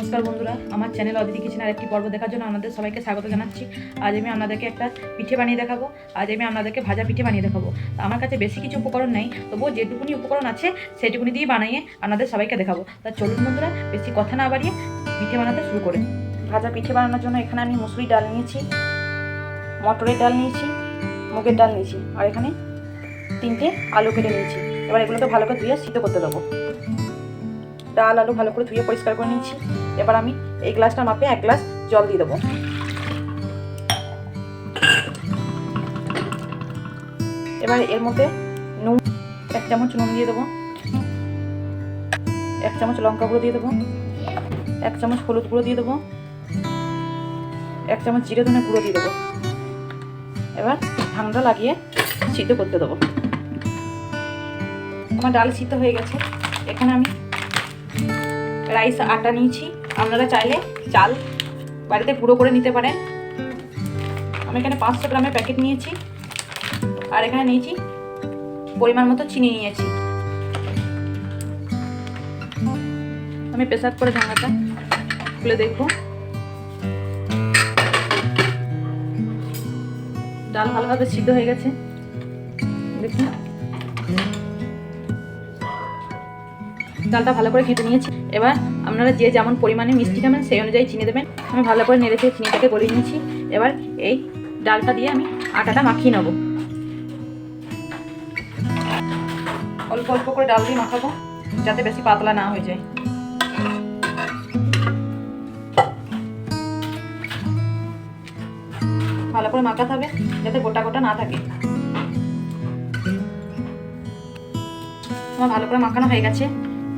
নমস্কার বন্ধুরা, আমার চ্যানেল অদিতি কিচেনের একটি পর্ব দেখার জন্য আপনাদের সবাইকে স্বাগত জানাচ্ছি। আজ আমি আপনাদেরকে একটা পিঠে বানিয়ে দেখাবো। আজ আমি আপনাদেরকে ভাজা পিঠে বানিয়ে দেখাবো। তা আমার কাছে বেশি কিছু উপকরণ নেই, তবুও যেটুকুনি উপকরণ আছে, সেটুকুনি দিয়ে বানিয়ে আপনাদের সবাইকে দেখাবো। তা চলুন বন্ধুরা, বেশি কথা না বাড়িয়ে পিঠে বানাতে শুরু করে। ভাজা পিঠে বানানোর জন্য এখানে আমি মুসুরি ডাল নিয়েছি, মটরের ডাল নিয়েছি, মুগের ডাল নিয়েছি, আর এখানে তিনটে আলু কেটে নিয়েছি। এবার এগুলোকে ভালো করে ধুয়ে সিদ্ধ করতে দেবো। ডাল আলু ভালো করে ধুয়ে পরিষ্কার করে নিয়েছি। এবার আমি এই গ্লাসটা মাপে এক গ্লাস জল দিয়ে দেবো। এবার এর মধ্যে নুন, এক চামচ নুন দিয়ে দেবো। এক চামচ লঙ্কা গুঁড়ো দিয়ে দেবো। এক চামচ হলুদ গুঁড়ো দিয়ে দেবো। এক চামচ জিরে ধনে গুঁড়ো দিয়ে দেবো। এবার ঠান্ডা লাগিয়ে সিদ্ধ করতে দেবো। আমার ডাল সিদ্ধ হয়ে গেছে। এখানে আমি রাইস আটা নিয়েছি। আপনারা চাইলে চাল বাড়িতে গুঁড়ো করে নিতে পারেন। আমি এখানে পাঁচশো গ্রামের প্যাকেট নিয়েছি। আর এখানে নিয়েছি পরিমাণ মতো চিনি নিয়েছি। আমি প্রেসার করে ঢাকাটা খুলে দেখব। ডাল ভালোভাবে সিদ্ধ হয়ে গেছে। দেখুন। ডালটা ভালো করে ঘেঁটে নিয়েছি। এবার আপনারা যে যেমন পরিমাণে মিষ্টি খাবেন, সেই অনুযায়ী চিনি দেবেন। আমি ভালো করে নেড়ে নেড়েছে চিনিটাকে গলিয়ে নিয়েছি। এবার এই ডালটা দিয়ে আমি আটাটা মাখিয়ে নেব। অল্প অল্প করে ডাল দিয়ে মাখাবো, যাতে বেশি পাতলা না হয়ে যায়। ভালো করে মাখাতে হবে, যাতে গোটা গোটা না থাকে। আমার ভালো করে মাখানো হয়ে গেছে।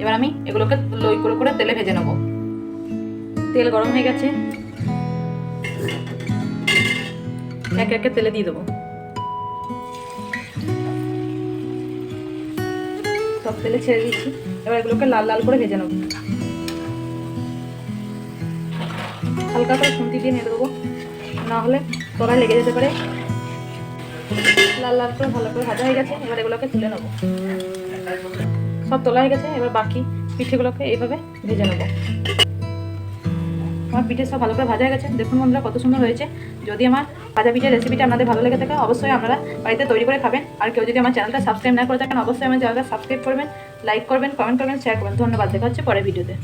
এবার আমি এগুলোকে লই করে করে তেলে ভেজে নেব। তেল গরম হয়ে গেছে। একে একে তেলে দিয়ে দেবো। সব তেলে ছেড়ে দিচ্ছি এবার এগুলোকে লাল লাল করে ভেজে নেব। হালকা করে খুন্তি দিয়ে নিয়ে দেবো। না হলে তলায় লেগে যেতে পারে। লাল লাল করে ভালো করে ভাজা হয়ে গেছে। এবার এগুলোকে তুলে নেব। সব তোলা হয়ে গেছে, এবার বাকি পিঠেগুলোকে এইভাবে ভেজে নেব। আমার পিঠে সব ভালো করে ভাজা হয়ে গেছে। দেখুন বন্ধুরা, কত সুন্দর হয়েছে। যদি আমার ভাজা পিঠের রেসিপিটা আপনাদের ভালো লেগে থাকে, অবশ্যই আপনারা বাড়িতে তৈরি করে খাবেন। আর কেউ যদি আমার চ্যানেলটা সাবস্ক্রাইব না করে থাকেন, অবশ্যই আমার চ্যানেলটা সাবস্ক্রাইব করবেন লাইক করবেন কমেন্ট করবেন শেয়ার করবেন। ধন্যবাদ। দেখা হচ্ছে পরের ভিডিওতে